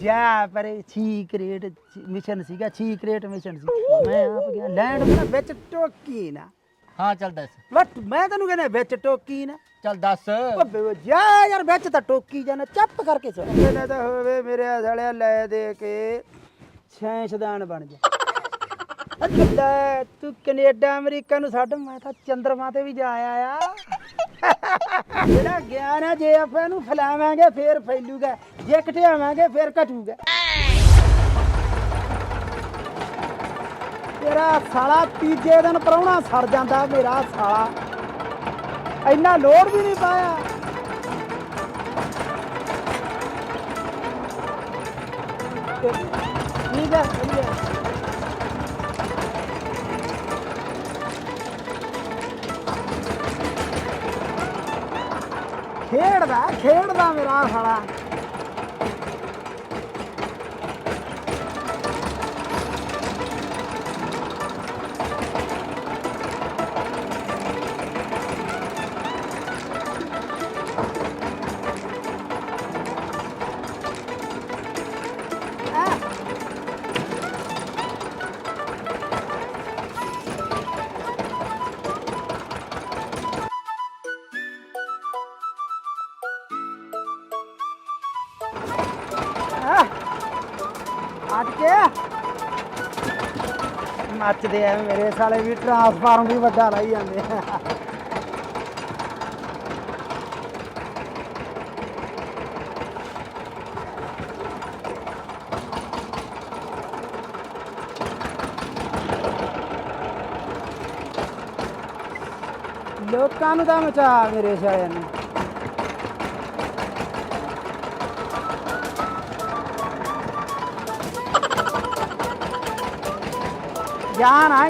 ਜਾ ਪਰੇ secret mission ਸੀਗਾ ਸੀਕ੍ਰੇਟ ਮਿਸ਼ਨ ਸੀ। ਮੈਂ ਆਪ ਗਿਆ ਲੈਂਡ ਮੈਂ ਵਿੱਚ ਟੋਕੀ ਨਾ। ਹਾਂ ਚੱਲ ਦੱਸ। ਵਟ ਮੈਂ ਤੈਨੂੰ ਕਹਿੰਦਾ ਵਿੱਚ ਟੋਕੀ ਨਾ। ਚੱਲ ਦੱਸ। ਓ ਜਾ ਯਾਰ ਵਿੱਚ ਤਾਂ ਟੋਕੀ ਜਾਣਾ ਚੱਪ ਕਰਕੇ ਸੋ ਕਹਿੰਦਾ ਤਾਂ ਹੋਵੇ ਮੇਰੇ ਸਾਲਿਆ ਲੈ ਦੇ ਕੇ ਸਾਇੰਸਦਾਨ ਬਣ ਜਾ। ਅੱਲਾ ਤੂੰ ਕੈਨੇਡਾ ਅਮਰੀਕਾ ਨੂੰ ਛੱਡ ਮੈਂ ਤਾਂ ਚੰਦਰਮਾ ਤੇ ਵੀ ਜਾ ਆਇਆ। ਆ ਜਿਹੜਾ ਗਿਆਨ ਹੈ ਜੇ ਆਪਾਂ ਇਹਨੂੰ ਫੈਲਾਵਾਂਗੇ, ਫੇਰ ਫੈਲੂਗਾ। ਜੇ ਘਟਿਆਵਾਂਗੇ, ਫੇਰ ਘਟੂਗਾ। ਤੇਰਾ ਸਾਲਾ ਤੀਜੇ ਦਿਨ ਪਰੌਣਾ ਸੜ ਜਾਂਦਾ, ਮੇਰਾ ਸਾਲਾ। ਇੰਨਾ ਲੋੜ ਵੀ ਨਹੀਂ ਪਾਇਆ। ਠੀਕ ਹੈ ਖੇਡਦਾ ਖੇਡਦਾ ਮੇਰਾ ਸਾਲਾ। ਮੱਚਦੇ ਆ ਮੇਰੇ ਸਾਲੇ ਵੀ ਟਰਾਂਸਫਾਰਮ ਵੀ ਵੱਡਾ ਲਾਈ ਜਾਂਦੇ ਆ। ਲੋਕਾਂ ਨੂੰ ਤਾਂ ਮਚਾ ਮੇਰੇ ਸਾਲਿਆਂ ਨੂੰ। ਜਾਨ ਆ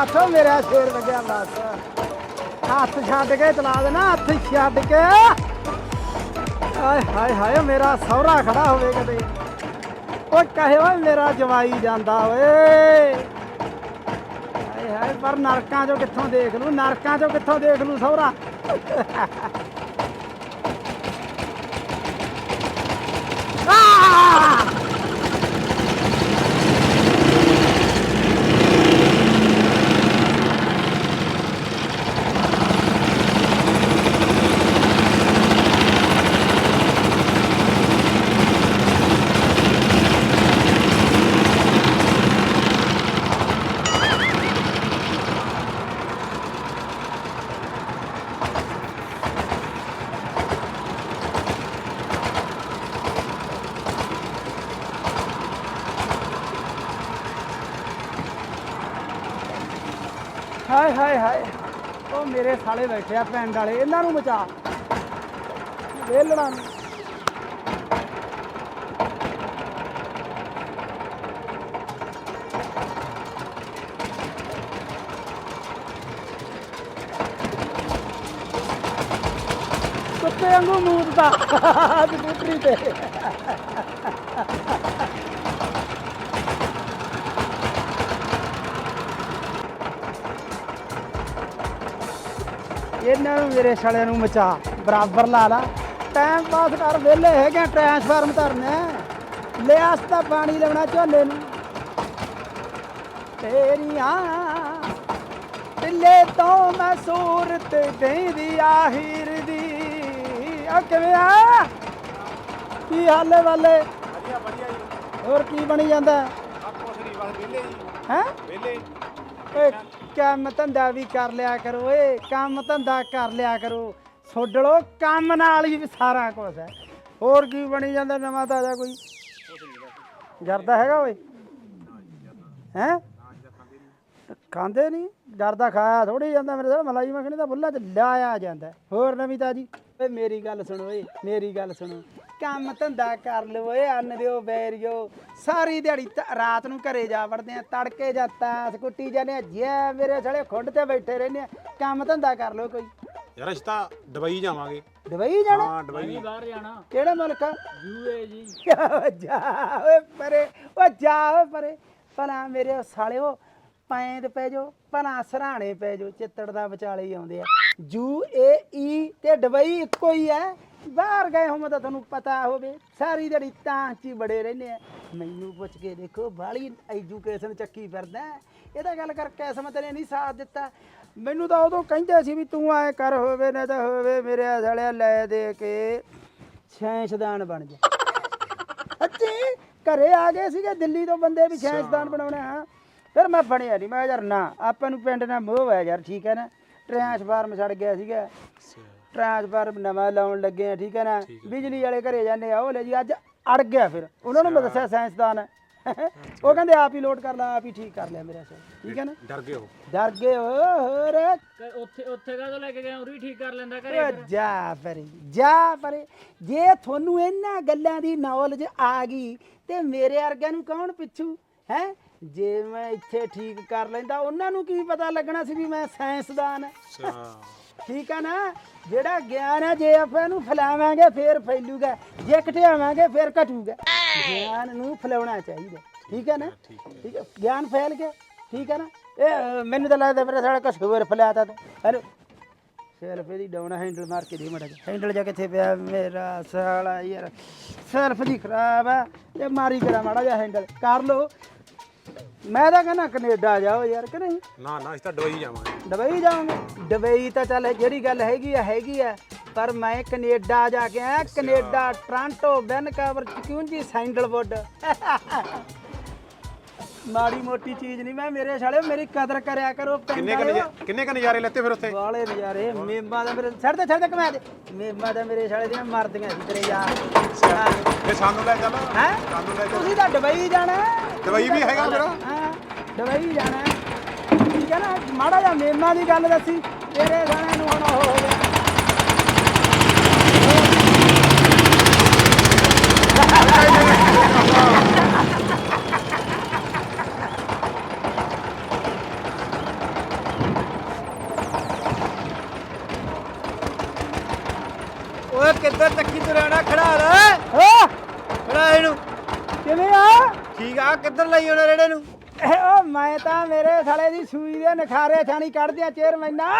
ਓਏ ਮੇਰਾ ਸ਼ੇਰ ਲੱਗਿਆ ਬਸ ਹੱਥ ਛੱਡ ਕੇ ਚਲਾ ਦੇਣਾ, ਹੱਥ ਛੱਡ ਕੇ। ਆਏ ਹਾਏ ਹਾਏ, ਮੇਰਾ ਸਹੁਰਾ ਖੜਾ ਹੋਵੇ ਕਦੇ ਓਏ, ਕਹੇ ਓਏ, ਮੇਰਾ ਜਵਾਈ ਜਾਂਦਾ ਓਏ। ਹਾਏ ਹਾਏ, ਪਰ ਨਰਕਾਂ ਚੋਂ ਕਿੱਥੋਂ ਦੇਖ ਲੂ, ਨਰਕਾਂ ਚੋਂ ਕਿੱਥੋਂ ਦੇਖ ਲੂ ਸਹੁਰਾ। ਹਾਏ ਹਾਏ ਹਾਏ ਉਹ ਮੇਰੇ ਸਾਲੇ ਬੈਠੇ ਆ ਪਿੰਡ ਵਾਲੇ ਇਹਨਾਂ ਨੂੰ ਬਚਾ ਵੇਲਣਾ ਨੂੰ ਕੁੱਤੇ ਵਾਂਗੂ ਮੂਦਦਾ ਸਕੂਟਰੀ ਤੇ ਇਹਨਾਂ ਨੂੰ ਮੇਰੇ ਸਾਲਿਆਂ ਨੂੰ ਮਚਾ ਬਰਾਬਰ ਲਾ ਲਾ। ਟਾਈਮ ਪਾਸ ਕਰ ਵਿਹਲੇ ਹੈਗੇ ਟ੍ਰਾਂਸਫਾਰਮ ਧਰਨਾ ਲਿਆਸ ਤਾਂ ਪਾਣੀ ਲਾਉਣਾ ਝੋਲੇ ਨੂੰ। ਤੇਰੀਆਂ ਦਿਲੇ ਤੋਂ ਮੈਂ ਸੂਰਤ ਦੇਂਦੀ ਆਖਿਰ ਦੀ। ਆ ਕਿਵੇਂ ਆ? ਕੀ ਹਾਲੇ ਵਾਲੇ? ਵਧੀਆ ਵਧੀਆ ਜੀ। ਹੋਰ ਕੀ ਬਣੀ ਜਾਂਦਾ? ਆਪ ਕੁਛ ਨਹੀਂ ਬਸ ਵਿਹਲੇ ਜੀ। ਹੈ? ਵਿਹਲੇ। ਓਏ ਕੰਮ ਧੰਦਾ ਵੀ ਕਰ ਲਿਆ ਕਰੋ, ਓਏ, ਕੰਮ ਧੰਦਾ ਕਰ ਲਿਆ ਕਰੋ। ਛੋਡਲੋ ਕੰਮ ਨਾਲ ਹੀ ਸਾਰਾ ਕੁਝ ਹੈ। ਹੋਰ ਕੀ ਬਣੀ ਜਾਂਦਾ ਨਵਾਂ ਤਾਜ਼ਾ ਕੋਈ? ਜਰਦਾ ਹੈਗਾ ਓਏ? ਹੈ? ਖਾਂਦੇ ਨਹੀਂ? ਜਰਦਾ ਖਾਇਆ ਥੋੜੀ ਜਾਂਦਾ ਮੇਰੇ ਸਾਲ, ਮਲਾਈ ਮੱਖਣੀ ਦਾ ਬੁੱਲਾ ਚ ਲਿਆਇਆ ਜਾਂਦਾ। ਹੋਰ ਨਵੀਂ ਤਾਜੀ? ਓਏ, ਮੇਰੀ ਗੱਲ ਸੁਣੋ ਓਏ, ਮੇਰੀ ਗੱਲ ਸੁਣੋ। ਕੰਮ ਧੰਦਾ ਕਰ ਲਓ ਓਏ ਅੰਨ ਦਿਓ ਬੈਰਿਓ ਸਾਰੀ ਦਿਹਾੜੀ ਤ- ਰਾਤ ਨੂੰ ਘਰੇ ਜਾ ਵੜਦੇ ਆ ਤੜਕੇ ਜਾ ਤਾਸ ਕੁੱਟੀ ਜਾਂਦੇ ਆ ਜੇ ਮੇਰੇ ਸਾਲੇ ਖੁੰਡ ਤੇ ਬੈਠੇ ਰਹਿੰਦੇ ਆ ਕੰਮ ਧੰਦਾ ਕਰ ਲਓ ਕੋਈ। ਯਾਰ ਅਸੀਂ ਤਾਂ ਦੁਬਈ ਜਾਵਾਂਗੇ। ਦੁਬਈ ਜਾਣਾ? ਹਾਂ ਦੁਬਈ। ਬਾਹਰ ਜਾਣਾ। ਕਿਹੜਾ ਮੁਲਕ? ਆ ਯੂਏ ਜੀ। ਜਾ ਓਏ ਪਰੇ ਓ ਜਾ ਓਏ ਪਰੇ। ਭਲਾ ਮੇਰੇ ਸਾਲਿਓ ਪੈਂਦ ਪੈ ਜੋ ਭਲਾ ਸਰਾਣੇ ਪੈ ਜੋ ਚਿੱਤੜ ਦਾ ਵਿਚਾਲੇ ਹੀ ਆਉਂਦੇ ਆ। ਯੂ ਏ ਈ ਤੇ ਦੁਬਈ ਇੱਕੋ ਹੀ ਹੈ ਬਾਹਰ ਗਏ ਹੋਮ ਤਾਂ ਤੁਹਾਨੂੰ ਪਤਾ ਹੋਵੇ ਸਾਰੀ ਦਿਹਾੜੀ ਤਾਂ ਚ ਹੀ ਬੜੇ ਰਹਿੰਦੇ ਆ। ਮੈਨੂੰ ਪੁੱਛ ਕੇ ਦੇਖੋ ਬਾਲੀ ਐਜੂਕੇਸ਼ਨ ਚੱਕੀ ਫਿਰਦਾ ਇਹਦਾ ਗੱਲ ਕਰ ਕਿਸਮਤ ਨੇ ਨਹੀਂ ਸਾਥ ਦਿੱਤਾ। ਮੈਨੂੰ ਤਾਂ ਉਦੋਂ ਕਹਿੰਦੇ ਸੀ ਵੀ ਤੂੰ ਐ ਕਰ ਹੋਵੇ ਨਾ ਤਾਂ ਹੋਵੇ ਮੇਰੇ ਸਾਲਿਆ ਲੈ ਦੇ ਕੇ ਸਾਇੰਸਦਾਨ ਬਣ ਜਾ। ਅੱਛੀ ਘਰੇ ਆ ਗਏ ਸੀਗੇ ਦਿੱਲੀ ਤੋਂ ਬੰਦੇ ਵੀ ਸਾਇੰਸਦਾਨ ਬਣਾਉਣੇ ਹਾਂ ਫਿਰ ਮੈਂ ਬਣਿਆ ਨਹੀਂ ਮੈਂ ਯਾਰ ਨਾ ਆਪਾਂ ਨੂੰ ਪਿੰਡ ਨਾਲ ਮੋਹ ਹੈ ਯਾਰ ਠੀਕ ਹੈ ਨਾ? ਟ੍ਰਾਂਸਫਾਰਮ ਛੱਡ ਗਿਆ ਸੀਗਾ। ਟ੍ਰਾਂਸਫਾਰਮ ਨਵਾਂ ਲਾਉਣ ਲੱਗੇ ਆ ਠੀਕ ਹੈ ਨਾ? ਬਿਜਲੀ ਵਾਲੇ ਘਰੇ ਜਾਂਦੇ ਆ ਉਹ ਲੈ ਜੀ ਅੱਜ ਅੜ ਗਿਆ ਫਿਰ। ਉਹਨਾਂ ਨੂੰ ਮੈਂ ਦੱਸਿਆ ਸਾਇੰਸਦਾਨ। ਹੈ ਉਹ ਕਹਿੰਦੇ ਆਪ ਹੀ ਲੋਡ ਕਰ ਲਾ ਆਪ ਹੀ ਠੀਕ ਕਰ ਲਿਆ ਮੇਰਾ ਸਿਰ। ਠੀਕ ਹੈ ਨਾ? ਡਰ ਗਏ ਉਹ। ਡਰ ਗਏ ਓ ਹੋਰ? ਕ- ਉੱਥੇ ਉੱਥੇ ਕਾਹਦੋਂ ਲੈ ਕੇ ਗਏ? ਉਰੀ ਠੀਕ ਕਰ ਲੈਂਦਾ ਘਰੇ ਜਾ ਪਰੇ ਜਾ ਪਰੇ। ਜੇ ਤੁਹਾਨੂੰ ਇਹਨਾਂ ਗੱਲਾਂ ਦੀ ਨੌਲੇਜ ਆ ਗਈ ਤੇ ਮੇਰੇ ਵਰਗਿਆਂ ਨੂੰ ਕੌਣ ਪਿੱਛੂ? ਹੈ? ਜੇ ਮੈਂ ਇੱਥੇ ਠੀਕ ਕਰ ਲੈਂਦਾ ਉਹਨਾਂ ਨੂੰ ਕੀ ਪਤਾ ਲੱਗਣਾ ਸੀ ਵੀ ਮੈਂ ਸਾਇੰਸਦਾਨ? ਹਾਂ ਅੱਛਾ। ਠੀਕ ਹੈ ਨਾ? ਜਿਹੜਾ ਗਿਆਨ ਹੈ ਜੇ ਆਪਾਂ ਇਹਨੂੰ ਫੈਲਾਵਾਂਗੇ ਫੇਰ ਫੈਲੂਗਾ। ਜੇ ਘਟਿਆਵਾਂਗੇ ਫੇਰ ਘਟੂਗਾ। ਗਿਆਨ ਨੂੰ ਫੈਲਾਉਣਾ ਚਾਹੀਦਾ। ਠੀਕ ਹੈ ਨਾ? ਠੀਕ ਹੈ ਗਿਆਨ ਫੈਲ ਗਿਆ। ਠੀਕ ਹੈ ਨਾ? ਇਹ ਮੈਨੂੰ ਤਾਂ ਲੱਗਦਾ ਮੇਰੇ ਸਾਡਾ ਕੁਛ ਹੋਰ ਫੈਲਾਤਾ ਤੂੰ। ਹੈਲੋ? ਸੈਲਫ ਦੀ ਡਾਉਣਾ ਹੈਂਡਲ ਮਾਰ ਕੇ ਦੇ ਮੜਾ ਹੈਂਡਲ ਜਾ ਕਿੱਥੇ ਪਿਆ? ਮੇਰਾ ਸਾਲਾ ਯਾਰ ਸੈਲਫ ਦੀ ਖਰਾਬ ਆ। ਇਹ ਮਾਰੀ ਕਰਾ ਮਾੜਾ ਜਿਹਾ ਹੈਂਡਲ। ਕਰ ਲੋ ਮੈਂ ਤਾਂ ਕਹਿੰਦਾ ਕੈਨੇਡਾ ਜਾਓ ਯਾਰ ਕਿ ਨਹੀਂ? ਨਾ ਨਾ ਅਸੀਂ ਤਾਂ ਦੁਬਈ ਜਾਵਾਂਗੇ। ਦੁਬਈ ਜਾਵਾਂਗੇ? ਦੁਬਈ ਤਾਂ ਚੱਲ ਜਿਹੜੀ ਗੱਲ ਹੈਗੀ ਆ ਹੈਗੀ ਆ ਪਰ ਮੈਂ ਕੈਨੇਡਾ ਜਾ ਕੇ ਆਇਆ। ਕੈਨੇਡਾ ਟ੍ਰਾਂਟੋ ਵੈਨਕਾਵਰ ਚਕਿਉਂਜੀ ਸੈਂਡਲਵੁੱਡ। ਮਾੜੀ ਮੋਟੀ ਚੀਜ਼ ਨਹੀਂ ਮੈਂ ਮੇਰੇ ਸਾਲੇ ਮੇਰੀ ਕਦਰ ਕਰਿਆ ਕਰੋ ਕਿੰਨੇ ਕ। ਕਿੰਨੇ ਕ ਨਜ਼ਾਰੇ ਲੈਤੇ ਫਿਰ ਉੱਥੇ? ਵਾਲੇ ਨਜ਼ਾਰੇ ਮੇਮਾ ਦਾ ਮੇਰੇ ਛੱਡ ਦੇ ਛੱਡ ਦੇ ਕਮਾ ਦੇ। ਮੇਮਾ ਦਾ ਮੇਰੇ ਸਾਲੇ ਦੀਆਂ ਮਰਦੀਆਂ ਸੀ ਤੇਰੇ ਯਾਰ। ਤੇ ਸਾਨੂੰ ਲੈ ਚੱਲ। ਹੈ? ਸਾਨੂੰ ਲੈ ਚੱਲ। ਤੁਸੀਂ ਤਾਂ ਦੁਬਈ ਜਾਣਾ। ਹੈ। ਦੁਬਈ ਵੀ ਹੈਗਾ ਮੇਰਾ ਹਾਂ ਦੁਬਈ ਜਾਣਾ ਹੈ। ਠੀਕ ਹੈ ਨਾ? ਮਾੜਾ ਜਿਹਾ ਮੇਮਾ ਦੀ ਗੱਲ ਦੱਸੀ। ਤੇਰੇ ਗਾਣੇ ਨੂੰ ਹੁਣ ਉਹ ਹੋ ਗਿਆ ਓਏ ਕਿੱਧਰ ਤੱਕੀ ਤੁਰਿਆਣਾ ਖੜਾ ਲੈ ਓ ਖੜਾ ਇਹਨੂੰ ਕਿਵੇਂ ਆ ਠੀਕ ਆ ਕਿੱਧਰ ਲਈ ਉਹਨਾਂ ਰੇੜੇ ਨੂੰ ਓ ਮੈਂ ਤਾਂ ਮੇਰੇ ਸਾਲੇ ਦੀ ਸੂਈ ਦੇ ਨਖਾਰੇ ਛਾਣੀ ਕੱਢਦਿਆਂ ਚੇਅਰਮੈਨਾ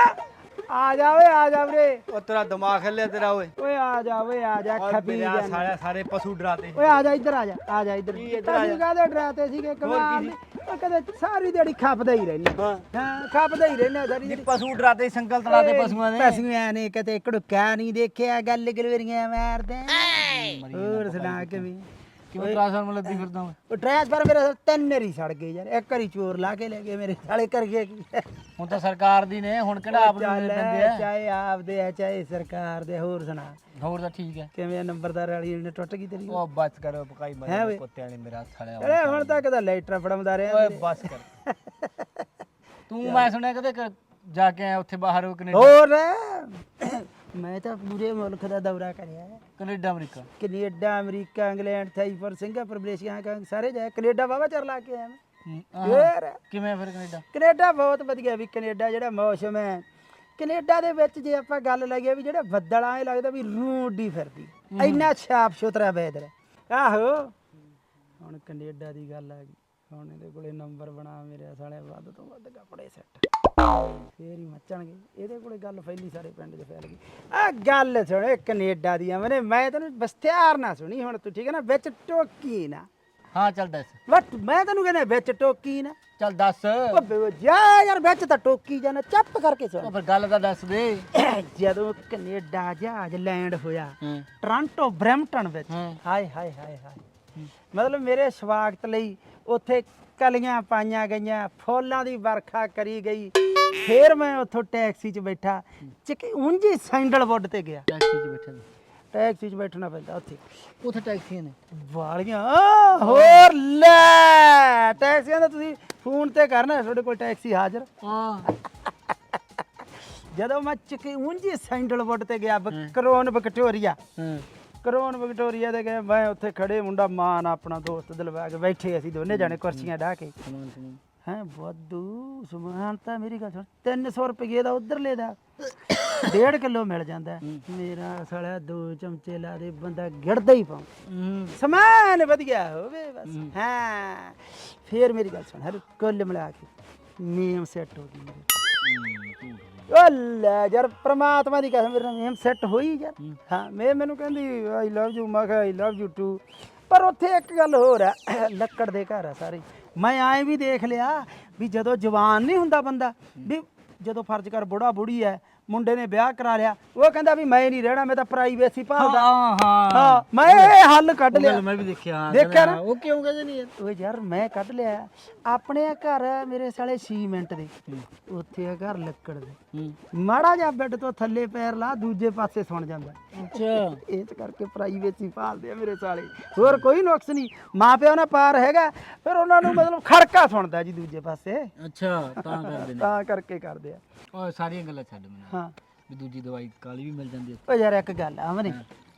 ਆ ਜਾ ਓਏ ਆ ਜਾ ਵੀਰੇ। ਉਹ ਤੇਰਾ ਦਿਮਾਗ ਹਿੱਲਿਆ ਤੇਰਾ ਓਏ। ਓਏ ਆ ਜਾ ਓਏ ਆ ਜਾ ਖਪੀ ਮੇਰਾ ਜਾਨਾ। ਸਾਲਿਆ ਸਾਰੇ ਪਸ਼ੂ ਡਰਾਤੇ। ਓਏ ਆ ਜਾ ਇੱਧਰ ਆ ਜਾ ਆ ਜਾ ਇੱਧਰ। ਅਸੀਂ ਕਾਹਦੇ ਡਰਾਤੇ ਸੀਗੇ ਕਮਾਲ। ਓ ਕਦੇ ਸਾਰੀ ਦਿਹਾੜੀ ਖਪਦਾ ਹੀ ਰਹਿੰਦੇ ਹਾਂ। ਹਾਂ ਖਪਦਾ ਹੀ ਰਹਿੰਦੇ ਸਾਰੀ ਜੀ ਦਿਹਾੜੀ। ਪਸ਼ੂ ਡਰਾਤੇ ਸੰਗਲ ਤਲਾਤੇ ਪਸ਼ੂਆਂ ਦੇ। ਪਸ਼ੂਆਂ ਨੇ ਕਦੇ ਕੜੁੱਕਾ ਨਹੀਂ ਦੇਖਿਆ ਗੱਲ ਗਲਵਰੀਆਂ ਮਾਰਦੇ ਹੋਰ ਸੁਣਾ ਕਿਵੇਂ? ਕਿਵੇਂ ਟ੍ਰਾਂਸਫਾਰਮਰ ਲੱਦੀ ਫਿਰਦਾ ਓਏ ਉਹ ਟ੍ਰਾਂਸਫਰ ਮੇਰੇ ਤਿੰਨ ਰੀ ਸੜ ਗਏ ਯਾਰ ਇੱਕ ਵਾਰੀ ਚੋਰ ਲਾ ਕੇ ਲੈ ਗਏ ਮੇਰੇ ਸਾਲੇ ਕਰ ਗਏ ਕੀ? ਹੁਣ ਤਾਂ ਸਰਕਾਰ ਦੀ ਨੇ ਹੁਣ ਕਿਹੜਾ ਆਪ ਨੂੰ ਪੈਂਦੇ ਆ? ਚਾਹੇ ਆਪਦੇ ਆ ਚਾਹੇ ਸਰਕਾਰ ਦੇ ਹੋਰ ਸੁਣਾ। ਹੋਰ ਤਾਂ ਠੀਕ ਹੈ। ਕਿਵੇਂ ਨੰਬਰਦਾਰ ਵਾਲੀ ਨੇ ਟੁੱਟ ਗਈ ਤੇਰੀ? ਉਹ ਬਸ ਕਰੋ ਪਕਾਈ ਮਾਰੇ? ਕੁੱਤਿਆਂ ਨੇ ਮੇਰਾ ਸਾਲਿਆ ਅਰੇ ਹੁਣ ਤਾਂ ਲੈਟਰ ਫੜਮਦਾ ਰਿਹਾ ਓਏ ਬਸ ਕਰ। ਤੂੰ ਮੈਂ ਸੁਣਿਆ ਕਦੇ ਜਾ ਕੇ ਆਇਆ ਉੱਥੇ ਬਾਹਰ ਉਹ ਕੈਨੇਡਾ? ਹੋਰ? ਮੈਂ ਤਾਂ ਪੂਰੇ ਮੁਲਕ ਦਾ ਦੌਰਾ ਕਰਿਆ ਹੈ। Canada America? Canada America England ਥਾਈਪੁਰ Singapore Malaysia ਕਾਂ ਸਾਰੇ ਜਾਏ। ਕੈਨੇਡਾ ਵਾਵਾ ਚਰ ਲਾ ਕੇ ਆਇਆ ਮੈਂ। ਆਹ, ਫੇਰ? ਕਿਵੇਂ ਫਿਰ ਕੈਨੇਡਾ? ਕੈਨੇਡਾ ਬਹੁਤ ਵਧੀਆ ਵੀ ਕੈਨੇਡਾ ਜਿਹੜਾ ਮੌਸਮ ਹੈ। ਕੈਨੇਡਾ ਦੇ ਵਿੱਚ ਜੇ ਆਪਾਂ ਗੱਲ ਲਾਈਏ ਵੀ ਜਿਹੜਾ ਬੱਦਲਾਂ ਇਹ ਲੱਗਦਾ ਵੀ ਰੂਡੀ ਫਿਰਦੀ। ਇੰਨਾ ਛਾਪ ਸੁਥਰਾ ਵੈਦਰ ਹੈ ਆਹੋ। ਹੁਣ ਕੈਨੇਡਾ ਦੀ ਗੱਲ ਆ ਗਈ। ਹੁਣ ਇਹਦੇ ਕੋਲੇ ਨੰਬਰ ਬਣਾ ਮੇਰੇ ਸਾਲੇ ਵੱਧ ਤੋਂ ਵੱਧ ਕੱਪੜੇ ਸੈੱਟ। ਫੇਰ ਹੀ ਮੱਚਣਗੇ। ਇਹਦੇ ਕੋਲੇ ਗੱਲ ਫੈਲੀ ਸਾਰੇ ਪਿੰਡ 'ਚ ਫੈਲ ਗਈ। ਆ ਗੱਲ ਸੁਣ ਕੈਨੇਡਾ ਦੀ ਆਵਨੇ ਮੈਂ ਤੈਨੂੰ ਬਸਤਿਆਰ ਨਾ ਸੁਣੀ ਹੁਣ ਤੂੰ ਠੀਕ ਹੈ ਨਾ? ਵਿੱਚ ਟੋਕੀ ਨਾ। ਹਾਂ ਚੱਲ ਦੱਸ। ਵਟ ਮੈਂ ਤੈਨੂੰ ਕਹਿੰਦਾ ਵਿੱਚ ਟੋਕੀ ਨਾ। ਚੱਲ ਦੱਸ। ਬੇ ਜਾ ਯਾਰ ਵਿੱਚ ਤਾਂ ਟੋਕੀ ਜਾਣਾ। ਚੱਪ ਕਰਕੇ ਉਹ ਸੁਣ ਫਿਰ ਗੱਲ ਤਾਂ ਦੱਸ ਦੇ। ਜਦੋਂ ਕੈਨੇਡਾ ਜਹਾਜ਼ ਲੈਂਡ ਹੋਇਆ ਹਾਂ। ਟ੍ਰਾਂਟੋ ਬ੍ਰੈਂਪਟਨ ਵਿੱਚ। ਹਾਂ। ਹਾਏ ਹਾਏ ਹਾਏ ਹਾਏ। ਮਤਲਬ ਮੇਰੇ ਸਵਾਗਤ ਲਈ ਉੱਥੇ ਕਲੀਆਂ ਪਾਈਆਂ ਗਈਆਂ ਫੁੱਲਾਂ ਦੀ ਵਰਖਾ ਕਰੀ ਗਈ। ਫਿਰ ਮੈਂ ਉੱਥੋਂ ਟੈਕਸੀ 'ਚ ਬੈਠਾ। ਚਿਕ ਉਂਝੀ ਸੈਂਡਲਵੁੱਡ ਤੇ ਗਿਆ। ਟੈਕਸੀ 'ਚ ਬੈਠਾ ਸੀ। ਟੈਕਸੀ 'ਚ ਬੈਠਣਾ ਪੈਂਦਾ ਉੱਥੇ। ਉੱਥੇ ਟੈਕਸੀਆਂ ਨੇ। ਵਾਲੀਆਂ ਹੋਰ ਲੈ ਟੈਕਸੀਆਂ ਦਾ ਤੁਸੀਂ ਫੋਨ ਤੇ ਕਰਨਾ ਤੁਹਾਡੇ ਕੋਲ ਟੈਕਸੀ ਹਾਜ਼ਰ। ਹਾਂ। ਜਦੋਂ ਮੈਂ ਚਿੱਕੀ ਉਂਝੀ ਸੈਂਡਲਵੁੱਡ ਤੇ ਗਿਆ ਕਰੋਨ ਵਿਕਟੋਰੀਆ। ਹਾਂ। ਕਰੋਨ ਵਿਕਟੋਰੀਆ ਤੇ ਗਏ ਮੈਂ ਉੱਥੇ ਖੜੇ ਮੁੰਡਾ ਮਾਨ ਆਪਣਾ ਦੋਸਤ ਦਿਲਬਾਗ ਬੈਠੇ ਅਸੀਂ ਦੋਨੇ ਜਾਣੇ ਕੁਰਸੀਆਂ ਢਾ ਕੇ। ਸਮਾਨ ਸਮਾਨ। ਹੈ ਵਾਧੂ ਸਮਾਨ ਤਾਂ ਮੇਰੀ ਗੱਲ ਸੁਣ 300 ਰੁਪਏ ਦਾ ਉਧਰਲੇ ਦਾ 1.5 ਕਿਲੋ ਮਿਲ ਜਾਂਦਾ। ਹੈ। ਮੇਰਾ ਸਾਲਾ ਦੋ ਚਮਚੇ ਲਾ ਦੇ ਬੰਦਾ ਗਿੜਦਾ ਹੀ ਪਾਉ। ਸਮਾਨ ਵਧੀਆ ਹੋਵੇ ਬਸ। ਹਾਂ। ਫੇਰ ਮੇਰੀ ਗੱਲ ਸੁਣ ਹਰ ਕੁੱਲ ਮਿਲਾ ਕੇ ਮੇਮ ਸੈੱਟ ਹੋ ਗਈ ਮੇਰੀ। ਓ ਲੈ ਯਾਰ ਪ੍ਰਮਾਤਮਾ ਦੀ ਕਸਮ ਮੇਰਾ ਮੇਮ ਸੈੱਟ ਹੋਈ ਯਾਰ ਹਾਂ। ਮੈਂ ਮੈਨੂੰ ਕਹਿੰਦੀ ਆਈ ਲਵ ਯੂ ਮੈਂ ਕਿਹਾ ਆਈ ਲਵ ਯੂ ਟੂ ਪਰ ਉੱਥੇ ਇੱਕ ਗੱਲ ਹੋਰ ਹੈ ਲੱਕੜ ਦੇ ਘਰ ਆ ਸਾਰੇ। ਮੈਂ ਐਂ ਵੀ ਦੇਖ ਲਿਆ ਵੀ ਜਦੋਂ ਜਵਾਨ ਨਹੀਂ ਹੁੰਦਾ ਬੰਦਾ, ਵੀ ਜਦੋਂ ਫਰਜ਼ ਕਰ ਬੁੜਾ ਬੁੜੀ ਹੈ ਮੁੰਡੇ ਨੇ ਵਿਆਹ ਕਰਾ ਲਿਆ। ਉਹ ਕਹਿੰਦਾ ਵੀ ਮੈਂ ਨਹੀਂ ਰਹਿਣਾ ਮੈਂ ਤਾਂ ਪ੍ਰਾਈਵੇਸੀ ਭਾਲਦਾ। ਹਾਂ ਹਾਂ ਮੈਂ ਇਹ ਹੱਲ ਕੱਢ ਲਿਆ। ਮੈਂ ਵੀ ਦੇਖਿਆ ਦੇਖਿਆ ਨਾ? ਉਹ ਕਿਉਂ ਕਹਿੰਦੇ ਨਹੀਂ ਓਏ ਯਾਰ ਮੈਂ ਕੱਢ ਲਿਆ। ਆਪਣੇ ਘਰ ਮੇਰੇ ਸਾਲੇ ਸੀਮੈਂਟ ਦੇ। ਉੱਥੇ ਆ ਘਰ ਲੱਕੜ ਦੇ। ਮਾੜਾ ਜਿਹਾ ਬੈੱਡ ਤੋਂ ਥੱਲੇ ਪੈਰ ਲਾ ਦੂਜੇ ਪਾਸੇ ਸੁਣ ਜਾਂਦਾ। ਅੱਛਾ। ਇਹ ਚ ਕਰਕੇ ਪ੍ਰਾਈਵੇਸੀ ਭਾਲਦੇ ਆ ਮੇਰੇ ਸਾਲੇ। ਹੋਰ ਕੋਈ ਨੁਕਸ ਨਹੀਂ। ਮਾਂ ਪਿਓ ਨਾਲ ਪਾਰ ਹੈਗਾ ਫਿਰ ਉਹਨਾਂ ਨੂੰ ਮਤਲਬ ਖੜਕਾ ਸੁਣਦਾ ਜੀ ਦੂਜੇ ਪਾਸੇ। ਅੱਛਾ ਤਾਂ ਕਰਦੇ ਨੇ। ਤਾਂ ਕਰਕੇ ਕਰਦੇ ਆ। ਓਏ ਸਾਰੀਆਂ ਗੱਲਾਂ ਛੱਡ ਮੈਨੂੰ। ਹਾਂ। ਵੀ ਦੂਜੀ ਦਵਾਈ ਕਾਲੀ ਵੀ ਮਿਲ ਜਾਂਦੀ ਹੈ ਓ ਯਾਰ ਇੱਕ ਗੱਲ ਆ ਅਮਨੇ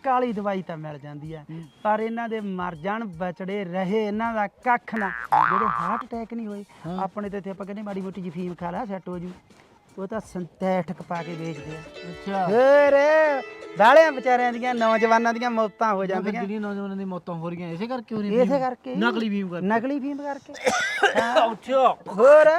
ਕਾਲੀ ਦਵਾਈ ਤਾਂ ਮਿਲ ਜਾਂਦੀ ਆ ਪਰ ਇਹਨਾਂ ਦੇ ਮਰ ਜਾਣ ਬਚੜੇ ਰਹੇ ਇਹਨਾਂ ਦਾ ਕੱਖ ਨਾ। ਜਿਹੜੇ ਹਾਰਟ ਅਟੈਕ ਨਹੀਂ ਹੋਏ ਆਪਣੇ ਤੇ ਇੱਥੇ ਆਪਾਂ ਕਹਿੰਦੇ ਮਾੜੀ ਮੋਟੀ ਜੀ ਫੀਮ ਖਾ ਲਾ ਸੈੱਟ ਹੋ ਜੂ। ਉਹ ਤਾਂ ਸਿੰਥੈਟਿਕ ਪਾ ਕੇ ਵੇਚਦੇ ਆ। ਅੱਛਾ। ਫੇਰ ਬਾਲਿਆਂ ਵਿਚਾਰਿਆਂ ਦੀਆਂ ਨੌਜਵਾਨਾਂ ਦੀਆਂ ਮੌਤਾਂ ਹੋ ਜਾਂਦੀਆਂ। ਜਿਹੜੀਆਂ ਨੌਜਵਾਨਾਂ ਦੀ ਮੌਤਾਂ ਹੋ ਰਹੀਆਂ ਇਸੇ ਕਰਕੇ ਹੋ ਰਹੀਆਂ ਇਸੇ ਕਰਕੇ ਨਕਲੀ ਬੀਮ ਕਰ ਨਕਲੀ ਫੀਮ ਕਰਕੇ। ਹਾਂ, ਅੱਛਾ ਹੋਰ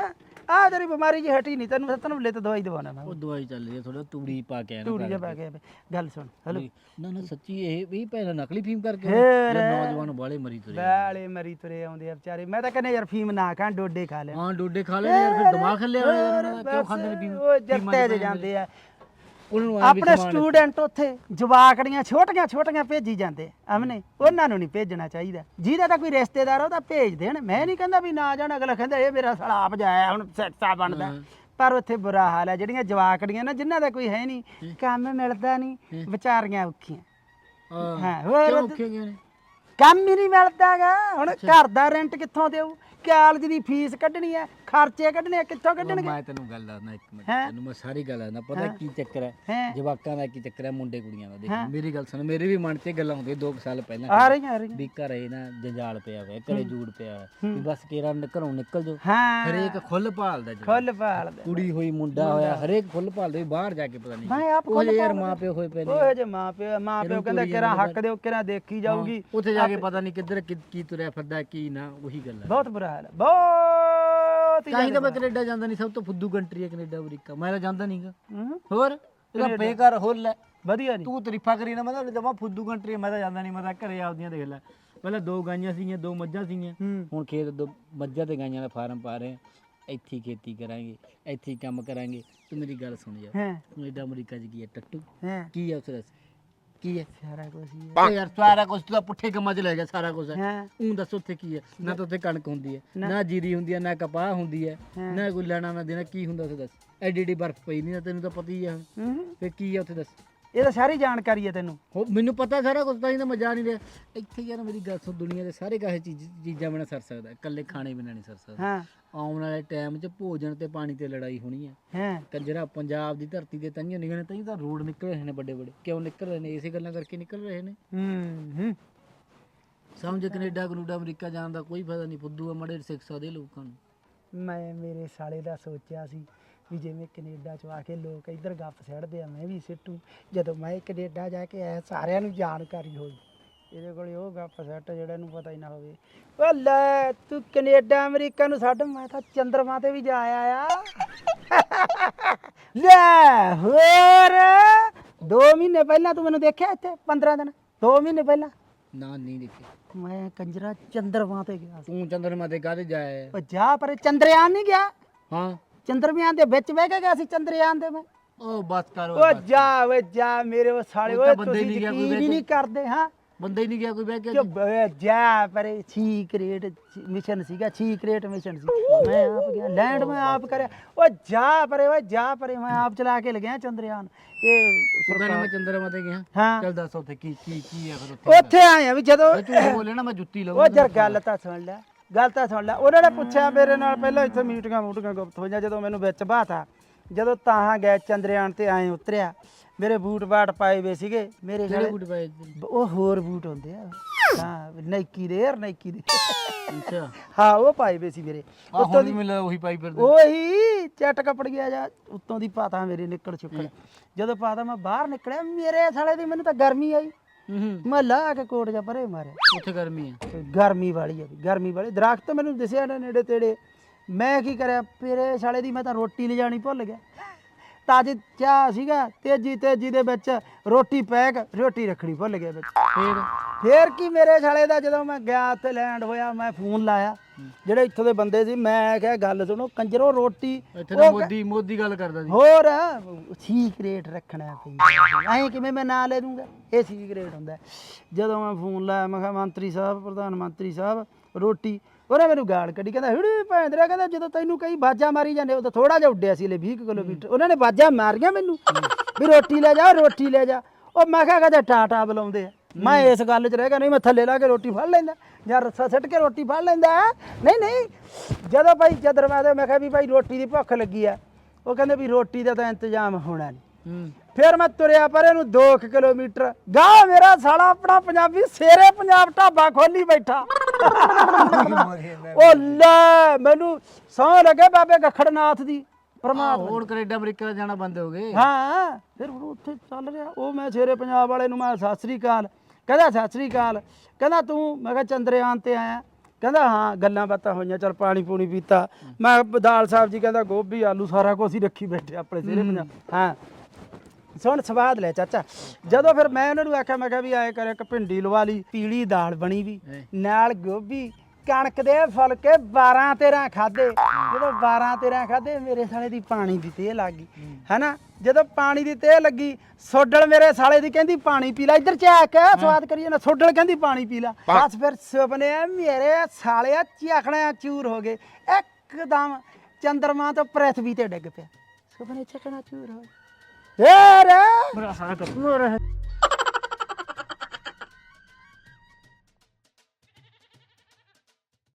ਆ ਤੇਰੀ ਬਿਮਾਰੀ ਜੀ ਹਟੀ ਨਹੀਂ ਤੈਨੂੰ ਤੈਨੂੰ ਲੈ ਤੇ ਦਵਾਈ ਦਵਾਉਣਾ ਮੈਂ। ਉਹ ਦਵਾਈ ਚੱਲ ਰਹੀ ਹੈ ਥੋੜਾ ਤੂੜੀ ਪਾ ਕੇ ਆਇਆ ਟੂੜੀ ਜਿਹਾ ਪਾ ਕੇ ਗੱਲ ਸੁਣ ਹਲੋ। ਨਾ ਨਾ ਸੱਚੀ ਇਹ ਵੀ ਪਹਿਲਾਂ ਨਕਲੀ ਫੀਮ ਕਰਕੇ ਫੇਰ। ਜਾਂ ਨੌਜਵਾਨ ਵਾਲੇ ਮਰੀ ਤੁਰੇ ਬਾਲੇ ਮਰੀ ਤੁਰੇ ਆਉਂਦੇ ਆ ਵਿਚਾਰੇ। ਮੈਂ ਤਾਂ ਕਹਿੰਦਾ ਯਾਰ ਫੀਮ ਨਾ ਖਾਂ ਡੋਡੇ ਖਾ ਲੈ। ਹਾਂ ਡੋਡੇ ਖਾ ਲੈਣੇ ਯਾਰ ਫਿਰ ਦਿਮਾਗ ਖੱਲਿਆ ਹੋਇਆ ਯਾਰ ਉਹਨਾਂ ਦਾ। ਕਿਉਂ ਖਾਂਦੇ ਨੇ ਫੀਮ? ਉਹ ਜੱਤੇ ਦੇ ਜਾਂਦੇ ਆ। ਉਹਨਾਂ ਨੂੰ ਐਂ ਵੀ ਆਪਣੇ ਸਮਾਨ- ਸਟੂਡੈਂਟ ਉੱਥੇ ਜਵਾਕੜੀਆਂ ਛੋਟੀਆਂ ਛੋਟੀਆਂ ਭੇਜੀ ਜਾਂਦੇ। ਅਮਨੇ ਉਹਨਾਂ ਨੂੰ ਨਹੀਂ ਭੇਜਣਾ ਚਾਹੀਦਾ। ਜਿਹਦਾ ਤਾਂ ਕੋਈ ਰਿਸ਼ਤੇਦਾਰ ਆ ਉਹ ਤਾਂ ਭੇਜ ਦੇਣ। ਮੈਂ ਨਹੀਂ ਕਹਿੰਦਾ ਵੀ ਨਾ ਜਾਣ ਅਗਲਾ ਕਹਿੰਦਾ ਇਹ ਮੇਰਾ ਸਾਲਾ ਆਪ ਜਾਇਆ ਹੁਣ ਸੈੱਟਾ ਬਣਦਾ। ਪਰ ਉੱਥੇ ਬੁਰਾ ਹਾਲ ਹੈ ਜਿਹੜੀਆਂ ਜਵਾਕੜੀਆਂ ਨਾ ਜਿਨ੍ਹਾਂ ਦਾ ਕੋਈ ਹੈ ਨਹੀਂ ਕੰਮ ਮਿਲਦਾ ਨਹੀਂ ਵਿਚਾਰੀਆਂ ਔਖੀਆਂ। ਹਾਂ। ਹਾਂ ਹੋਰ ਕਿਉਂ ਔਖੇ ਗਏ ਨੇ? ਕੰਮ ਹੀ ਨਹੀਂ ਮਿਲਦਾਗਾ। ਹੁਣ ਘਰ ਦਾ ਰੈਂਟ ਕਿੱਥੋਂ ਦੇਊ? ਕਾਲਜ ਦੀ ਫੀਸ ਕੱਢਣੀ ਹੈ ਖਰਚੇ ਕੱਢਣੇ ਕਿੱਥੋਂ ਉਹ ਕੱਢਣਗੇ? ਮੈਂ ਤੈਨੂੰ ਗੱਲ ਦੱਸਣਾ ਇੱਕ ਮਿੰਟ ਹੈਂ? ਤੈਨੂੰ ਮੈਂ ਸਾਰੀ ਗੱਲ ਦੱਸਣਾ ਪਤਾ ਕੀ ਚੱਕਰ ਹੈ? ਹੈਂ? ਜਵਾਕਾਂ ਦਾ ਕੀ ਚੱਕਰ ਹੈ ਮੁੰਡੇ ਕੁੜੀਆਂ ਦਾ ਦੇਖ ਮੇਰੀ ਗੱਲ ਸੁਣ ਮੇਰੇ ਵੀ ਮਨ 'ਚ ਇਹ ਗੱਲਾਂ ਹੁੰਦੀਆਂ 2 ਸਾਲ ਪਹਿਲਾਂ ਆ ਰਹੀਆਂ ਆ ਰਹੀਆਂ। ਵੀ ਘਰੇ ਨਾ ਜੰਜਾਲ ਪਿਆ ਹੋਇਆ ਘਰੇ ਜੂੜ ਪਿਆ ਹੋਇਆ ਵੀ ਬਸ ਕੇਰਾ ਘਰੋਂ ਨਿਕਲ ਜਾਓ। ਹਾਂ। ਹਰੇਕ ਖੁੱਲ ਭਾਲਦਾ ਜੀ ਖੁੱਲ ਭਾਲਦਾ। ਕੁੜੀ ਹੋਈ ਮੁੰਡਾ ਹੋਇਆ ਹਰੇਕ ਫੁੱਲ ਭਾਲਦੇ ਵੀ ਬਾਹਰ ਜਾ ਕੇ ਪਤਾ ਨਹੀਂ ਮੈਂ ਆਪ ਉਹ ਯਾਰ ਮਾਂ ਪਿਓ ਹੋਏ ਪਏ ਨੇ। ਓਏ ਜੇ ਮਾਂ ਪਿਓ ਮਾਂ ਪਿਓ ਕਹਿੰਦਾ ਕਿਹੜਾ ਹੱਕ ਦਿਓ ਕਿਹੜਾ ਦੇਖੀ ਜਾਊਗੀ। ਉੱਥੇ ਜਾ ਕੇ ਪਤਾ ਨਹੀਂ ਕਿੱਧਰ ਕੀ ਕੀ ਤੁਰਿਆ ਫਿਰਦਾ ਕੀ ਨਾ ਉਹੀ ਗੱਲ ਹੈ। ਬਹੁਤ ਬੁਰਾ ਹਾਲ ਹੈ। ਬਹੁਤ ਹੀ ਤਾਂ ਹੀ ਤਾਂ ਮੈਂ ਕੈਨੇਡਾ ਜਾਂਦਾ ਨਹੀਂ ਸਭ ਤੋਂ ਫੁੱਦੂ ਕੰਟਰੀ ਹੈ ਕੈਨੇਡਾ ਅਮਰੀਕਾ। ਮੈਂ ਤਾਂ ਜਾਂਦਾ ਨਹੀਂਗਾ ਹੂੰ, ਹੋਰ? ਇਹਦਾ ਬੇਕਾਰ ਹੋਰ ਲੈ। ਵਧੀਆ ਨਹੀਂ ਤੂੰ ਤਾਰੀਫਾਂ ਕਰੀ ਨਾ ਮੈਂ ਤਾਂ ਜਮਾ ਫੁੱਦੂ ਕੰਟਰੀ ਮੈਂ ਤਾਂ ਜਾਂਦਾ ਨਹੀਂ ਮੈਂ ਤਾਂ ਘਰੇ ਆਪਦੀਆਂ ਦੇਖ ਲੈ। ਪਹਿਲਾਂ ਦੋ ਗਾਈਆਂ ਸੀਗੀਆਂ ਦੋ ਮੱਝਾਂ ਸੀਗੀਆਂ। ਹੂੰ। ਹੁਣ ਖੇਤ ਦੋ ਮੱਝਾਂ ਤੇ ਗਾਈਆਂ ਦਾ ਫਾਰਮ ਪਾ ਰਹੇ ਆ ਇੱਥੇ ਹੀ ਖੇਤੀ ਕਰਾਂਗੇ ਇੱਥੇ ਹੀ ਕੰਮ ਕਰਾਂਗੇ। ਤੂੰ ਮੇਰੀ ਗੱਲ ਸੁਣ ਯਾਰ। ਹਾਂ। ਕੈਨੇਡਾ ਅਮਰੀਕਾ 'ਚ ਕੀ ਹੈ ਟੱਟੂ? ਹਾਂ। ਕੀ ਹੈ ਉੱਥੇ ਦੱਸ ਕੀ ਹੈ ਸਾਰਾ ਕੁਝ ਹੀ ਓ ਯਾਰ ਸਾਰਾ ਕੁਝ ਤੂੰ ਤਾਂ ਪੁੱਠੇ ਕੰਮਾਂ 'ਚ ਲੈ ਗਿਆ ਸਾਰਾ ਕੁਝ ਹੈ। ਹਾਂ ਉਹ ਦੱਸ ਉੱਥੇ ਕੀ ਹੈ? ਨਾ ਤਾਂ ਉੱਥੇ ਕਣਕ ਹੁੰਦੀ ਹੈ ਨਾ। ਜੀਰੀ ਹੁੰਦੀ ਹੈ ਨਾ ਕਪਾਹ ਹੁੰਦੀ ਹੈ ਨਾ ਕੋਈ ਲੈਣਾ ਨਾ ਦੇਣਾ ਕੀ ਹੁੰਦਾ ਉੱਥੇ ਦੱਸ। ਐਡੀ ਐਡੀ ਬਰਫ਼ ਪਈ ਨਹੀਂ ਤੈਨੂੰ ਤਾਂ ਪਤਾ ਹੀ ਹੂੰ। ਫੇ ਕੀ ਹੈ ਉੱਥੇ ਦੱਸ? ਇਹ ਤਾਂ ਸਾਰੀ ਜਾਣਕਾਰੀ ਹੈ ਤੈਨੂੰ। ਹੋ ਮੈਨੂੰ ਪਤਾ ਸਾਰਾ ਕੁਝ ਤਾਂ ਹੀ ਤਾਂ ਮੈਂ ਜਾ ਨਹੀਂ ਰਿਹਾ। ਇੱਥੇ ਯਾਰ ਮੇਰੀ ਗੱਲ ਸੁਣ ਦੁਨੀਆ ਦੇ ਸਾਰੇ ਕਾਹੇ ਚੀਜ਼ ਚੀਜ਼ਾਂ ਬਿਨਾਂ ਸਰ ਸਕਦਾ। ਇਕੱਲੇ ਖਾਣੇ ਬਿਨਾਂ ਨਹੀਂ ਸਰ ਸਕਦਾ। ਹਾਂ। ਆਉਣ ਵਾਲੇ ਟਾਈਮ 'ਚ ਭੋਜਨ ਤੇ ਪਾਣੀ ਤੇ ਲੜਾਈ ਹੋਣੀ ਹੈ। ਹਾਂ। ਕੰਜਰਾ ਪੰਜਾਬ ਦੀ ਧਰਤੀ ਤੇ ਤਈਆਂ ਨਿਕਲਣੇ ਤਈਂ ਤਾਂ ਰੋਡ ਨਿਕਲ ਰਹੇ ਨੇ ਵੱਡੇ ਵੱਡੇ। ਕਿਉਂ ਨਿਕਲ ਰਹੇ ਨੇ? ਇਸੇ ਗੱਲਾਂ ਕਰਕੇ ਨਿਕਲ ਰਹੇ ਨੇ। ਹੂੰ ਹੂੰ। ਸਮਝ ਕੈਨੇਡਾ ਕਨੂਡਾ ਅਮਰੀਕਾ ਜਾਣ ਦਾ ਕੋਈ ਫਾਇਦਾ ਨਹੀਂ। ਫੁੱਦੂ ਆ ਮੜੇ ਸਿੱਖਸਾ ਦੇ ਲੋਕਾਂ ਨੂੰ। ਮੈਂ ਮੇਰੇ ਸਾਲੇ ਦਾ ਸੋਚਿਆ ਸੀ। ਵੀ ਜਿਵੇਂ ਕੈਨੇਡਾ ਚ ਆ ਕੇ ਲੋਕ ਇੱਧਰ ਗੱਪ ਛੱਡਦੇ ਆ ਮੈਂ ਵੀ ਸਿੱਟੂ। ਜਦੋਂ ਮੈਂ ਕੈਨੇਡਾ ਜਾ ਕੇ ਆਇਆ ਸਾਰਿਆਂ ਨੂੰ ਜਾਣਕਾਰੀ ਹੋਈ। ਇਹਦੇ ਕੋਲ ਉਹ ਗੱਪ ਸੈੱਟ ਜਿਹੜਾ ਨੂੰ ਪਤਾ ਹੀ ਨਾ ਹੋਵੇ। ਓ ਲੈ ਤੂੰ ਕੈਨੇਡਾ ਅਮਰੀਕਾ ਨੂੰ ਛੱਡ ਮੈਂ ਤਾਂ ਚੰਦਰਮਾ ਤੇ ਵੀ ਜਾ ਆਇਆ। ਲੈ ਹੋਰ 2 ਮਹੀਨੇ ਪਹਿਲਾਂ ਤੂੰ ਮੈਨੂੰ ਦੇਖਿਆ ਇੱਥੇ 15 ਦਿਨ? 2 ਮਹੀਨੇ ਪਹਿਲਾਂ? ਨਾ ਨਹੀਂ ਦੇਖੇ ਮੈਂ ਕੰਜਰਾ ਚੰਦਰਮਾ ਤੇ ਗਿਆ ਸੀ। ਤੂੰ ਚੰਦਰਮਾ ਤੇ ਕਾਹਦੇ ਜਾਇਆ ਓ ਜਾ ਪਰ ਚੰਦਰਯਾਨ ਨਹੀਂ ਗਿਆ। ਹਾਂ। ਚੰਦਰਮਿਆਨ ਦੇ ਵਿੱਚ ਬਹਿ ਕੇ ਗਿਆ ਸੀ ਚੰਦਰਯਾਨ ਦੇ ਮੈਂ ਉਹ ਬਸ ਕਰ ਓ ਜਾ ਵੇ ਜਾ ਮੇਰੇ ਉਹ ਸਾਲੇ ਉਹ ਓਏ ਤਾਂ ਬੰਦੇ ਤੁਸੀਂ ਨਹੀਂ ਗਿਆ ਕੋਈ ਯਕੀਨ ਹੀ ਨਹੀਂ ਕਰਦੇ ਹਾਂ। ਬੰਦਾ ਹੀ ਨਹੀਂ ਗਿਆ ਕੋਈ ਬਹਿ ਕੇ ਕਿ ਬ- ਜਾ ਪਰੇ ਸੀਕ੍ਰੇਟ ਮਿਸ਼ਨ ਸੀਗਾ ਸੀਕ੍ਰੇਟ ਮਿਸ਼ਨ ਸੀ। ਮੈਂ ਆਪ ਗਿਆ ਲੈਂਡ ਮੈਂ ਆਪ ਕਰਿਆ। ਉਹ ਜਾ ਪਰੇ ਓਏ ਜਾ ਪਰੇ ਮੈਂ ਆਪ ਚਲਾ ਕੇ ਲਗਿਆ ਚੰਦਰਯਾਨ। ਇਹ ਤੂੰ ਕਹਿੰਦਾ ਮੈਂ ਚੰਦਰਮਾ ਤੇ ਗਿਆ। ਹਾਂ। ਚੱਲ ਦੱਸ ਉੱਥੇ ਕੀ ਕੀ ਕੀ ਹੈ ਫਿਰ ਉੱਥੇ? ਉੱਥੇ ਆਏ ਆ ਵੀ ਜਦੋਂ ਬੋਲੇ ਨਾ ਮੈਂ ਜੁੱਤੀ ਉਹ ਲਾਉਂਗਾ ਜਰ ਗੱਲ ਤਾਂ ਸੁਣ ਲੈ। ਗੱਲ ਤਾਂ ਸੁਣ ਲੈ ਉਹਨਾਂ ਨੇ ਪੁੱਛਿਆ ਮੇਰੇ ਨਾਲ ਪਹਿਲਾਂ ਇੱਥੇ ਮੀਟਿੰਗਾਂ ਮੂਟਿੰਗਾਂ ਗੁਪਤ ਹੋਈਆਂ ਜਦੋਂ ਮੈਨੂੰ ਵਿੱਚ ਬਾਤਾ ਜਦੋਂ ਤਾਹਾਂ ਗਏ ਚੰਦਰਯਾਨ ਤੇ ਆਏ ਉਤਰਿਆ ਮੇਰੇ ਬੂਟ ਬਾਟ ਪਾਏ ਵੇ ਸੀਗੇ ਮੇਰੇ ਕਿਹੜੇ ਬੂਟ ਪਾਏ? ਉਹ ਹੋਰ ਬੂਟ ਹੁੰਦੇ ਆ ਹਾਂ ਨਾਈਕੀ ਦੇ ਯਾਰ ਨਾਈਕੀ ਦੇ। ਅੱਛਾ। ਹਾਂ ਉਹ ਪਾਏ ਵੇ ਸੀ ਮੇਰੇ। ਆ ਹੁਣ ਵੀ ਮਿਲਦਾ ਉਹੀ ਪਾਈ ਫਿਰਦੇ। ਉਹੀ ਚੱਟ ਕੱਪੜ ਗਿਆ ਜਾ ਉੱਤੋਂ ਦੀ ਪਾਤਾ ਮੇਰੇ ਨਿਕਲ ਚੁੱਕਣ ਜਦੋਂ ਪਾਤਾ ਮੈਂ ਬਾਹਰ ਨਿਕਲਿਆ ਮੇਰੇ ਸਾਲੇ ਦੀ ਮੈਨੂੰ ਤਾਂ ਗਰਮੀ ਆਈ। ਹੂੰ। ਮੈਂ ਲਾ ਕੇ ਕੋਟ ਜਾ ਪਰੇ ਮਾਰਿਆ। ਉੱਥੇ ਗਰਮੀ ਹੈ ਗਰਮੀ ਵਾਲੀ ਹੈ ਗਰਮੀ ਵਾਲੀ। ਦਰਖਤ ਮੈਨੂੰ ਦਿਸਿਆ ਨਾ ਨੇੜੇ ਤੇੜੇ। ਮੈਂ ਕੀ ਕਰਿਆ ਮੇਰੇ ਸਾਲੇ ਦੀ ਮੈਂ ਤਾਂ ਰੋਟੀ ਲਿਜਾਣੀ ਭੁੱਲ ਗਿਆ। ਤਾਜੀ ਚਾਹ ਸੀਗਾ ਤੇਜੀ ਤੇਜੀ ਦੇ ਵਿੱਚ ਰੋਟੀ ਪੈਕ ਰੋਟੀ ਰੱਖਣੀ ਭੁੱਲ ਗਿਆ ਵਿੱਚ। ਫੇਰ ਫੇਰ ਕੀ ਮੇਰੇ ਸਾਲੇ ਦਾ ਜਦੋਂ ਮੈਂ ਗਿਆ ਉੱਥੇ ਲੈਂਡ ਹੋਇਆ ਮੈਂ ਫੋਨ ਲਾਇਆ। ਜਿਹੜੇ ਇੱਥੋਂ ਦੇ ਬੰਦੇ ਸੀ ਮੈਂ ਕਿਹਾ ਗੱਲ ਸੁਣੋ ਕੰਜਰੋ ਰੋਟੀ ਇੱਥੇ ਤਾਂ ਮੋਦੀ ਮੋਦੀ ਗੱਲ ਕਰਦਾ ਸੀ। ਹੋਰ ਸੀਕ੍ਰੇਟ ਰੱਖਣਾ ਪਈ ਐਂ ਕਿਵੇਂ ਮੈਂ ਨਾਂ ਲੈ ਦੂੰਗਾ? ਇਹ ਸੀਕ੍ਰੇਟ ਹੁੰਦਾ। ਹੈ। ਜਦੋਂ ਮੈਂ ਫੋਨ ਲਾਇਆ ਮੈਂ ਕਿਹਾ ਮੰਤਰੀ ਸਾਹਿਬ ਪ੍ਰਧਾਨ ਮੰਤਰੀ ਸਾਹਿਬ ਰੋਟੀ ਉਹਨੇ ਮੈਨੂੰ ਗਾਲ ਕੱਢੀ ਕਹਿੰਦਾ ਹਿੜੀ ਭੈਂਦਰਾ ਕਹਿੰਦਾ ਜਦੋਂ ਤੈਨੂੰ ਕਈ ਬਾਜਾਂ ਮਾਰੀ ਜਾਂਦੇ ਉਦੋਂ ਥੋੜਾ ਜਿਹਾ ਉੱਡਿਆ ਸੀ ਲੈ 20 ਕੁ ਕਿਲੋਮੀਟਰ ਉਹਨਾਂ ਨੇ ਬਾਜਾਂ ਮਾਰੀਆਂ ਮੈਨੂੰ ਵੀ ਰੋਟੀ ਲੈ ਜਾ ਰੋਟੀ ਲੈ ਜਾ। ਉਹ ਮੈਂ ਕਿਹਾ ਕਹਿੰਦਾ ਟਾਟਾ ਬੁਲਾਉਂਦੇ ਆ। ਮੈਂ ਇਸ ਗੱਲ 'ਚ ਰਹਿ ਗਿਆ ਨਹੀਂ ਮੈਂ ਥੱਲੇ ਲਾ ਕੇ ਰੋਟੀ ਫੜ ਲੈਂਦਾ ਜਾਂ ਰੱਸਾ ਸੱਟ ਕੇ ਰੋਟੀ ਫੜ ਲੈਂਦਾ। ਨਹੀਂ ਨਹੀਂ ਜਦੋਂ ਭਾਈ ਜਦ ਦਰਵਾਜ਼ੇ ਮੈਂ ਕਿਹਾ ਵੀ ਭਾਈ ਰੋਟੀ ਦੀ ਭੁੱਖ ਲੱਗੀ ਆ। ਉਹ ਕਹਿੰਦੇ ਵੀ ਰੋਟੀ ਦਾ ਤਾਂ ਇੰਤਜ਼ਾਮ ਹੋਣਾ ਨਹੀਂ। ਫਿਰ ਮੈਂ ਤੁਰਿਆ ਪਰ ਇਹਨੂੰ 2 ਕਿਲੋਮੀਟਰ ਗਾ ਮੇਰਾ ਸਾਲਾ ਆਪਣਾ ਪੰਜਾਬੀ ਸੇਰੇ ਪੰਜਾਬ ਢਾਬਾ ਖੋਲੀ ਬੈਠਾ। ਉਹ ਲੈ ਮੈਨੂੰ ਸੌ ਲੱਗੇ ਬਾਬੇ ਗਖੜਨਾਥ ਦੀ ਪਰਮਾਤਮਾ ਹੋਰ ਕੈਨੇਡਾ ਅਮਰੀਕਾ ਜਾਣਾ ਬੰਦ ਹੋ ਗਏ। ਹਾਂ ਫਿਰ ਹੁਣ ਉੱਥੇ ਚੱਲ ਰਿਹਾ। ਉਹ ਮੈਂ ਸੇਰੇ ਪੰਜਾਬ ਵਾਲੇ ਨੂੰ ਮੈਂ ਸਤਿ ਸ੍ਰੀ ਅਕਾਲ। ਕਹਿੰਦਾ ਸਤਿ ਸ੍ਰੀ ਅਕਾਲ। ਕਹਿੰਦਾ ਤੂੰ ਮੈਂ ਕਿਹਾ ਚੰਦਰਯਾਨ ਤੇ ਆਇਆ। ਕਹਿੰਦਾ ਹਾਂ ਗੱਲਾਂ ਬਾਤਾਂ ਹੋਈਆਂ ਚਲ ਪਾਣੀ ਪੂਣੀ ਪੀਤਾ। ਮੈਂ ਦਾਲ ਸਾਹਿਬ ਜੀ ਕਹਿੰਦਾ ਗੋਭੀ ਆਲੂ ਸਾਰਾ ਕੁਝ ਹੀ ਰੱਖੀ ਬੈਠੇ ਆਪਣੇ ਸੇਰੇ ਪੰਜਾਬ। ਹਾਂ ਸੁਣ ਸਵਾਦ ਲੈ ਚਾਚਾ। ਜਦੋਂ ਫਿਰ ਮੈਂ ਉਹਨਾਂ ਨੂੰ ਆਖਿਆ ਮੈਂ ਕਿਹਾ ਵੀ ਆਏ ਕਰ ਇੱਕ ਭਿੰਡੀ ਲਵਾ ਲਈ ਪੀਲੀ ਦਾਲ ਬਣੀ ਵੀ। ਨਾਲ ਗੋਭੀ ਕਣਕ ਦੇ ਫੁਲਕੇ 12 13 ਖਾਦੇ ਜਦੋਂ 12 13 ਖਾਦੇ ਮੇਰੇ ਸਾਲੇ ਦੀ ਪਾਣੀ ਦੀ ਤੇਲ ਲੱਗ ਗਈ। ਹੈਨਾ? ਜਦੋਂ ਪਾਣੀ ਦੀ ਤੇਲ ਲੱਗੀ ਸੋਡਲ ਮੇਰੇ ਸਾਲੇ ਦੀ ਕਹਿੰਦੀ ਪਾਣੀ ਪੀ ਲੈ ਇੱਧਰ ਚੱਕ ਸਵਾਦ ਕਰੀਏ ਨਾ। ਸੋਡਲ ਕਹਿੰਦੀ ਪਾਣੀ ਪੀ ਲੈ। ਬਸ ਫਿਰ ਸੁਪਨੇ ਮੇਰੇ ਸਾਲੇ ਚਖਣਾ ਚੂਰ ਹੋ ਗਏ। ਇੱਕਦਮ ਚੰਦਰਮਾ ਤੋਂ ਪ੍ਰithvi ਤੇ ਡਿੱਗ ਪਿਆ। ਸੁਪਨੇ ਚਖਣਾ ਚੂਰ ਹੋ ਗਏ। ਏ ਰੇ ਮੇਰਾ ਸਾਰਾ ਕਰ ਮੋਰ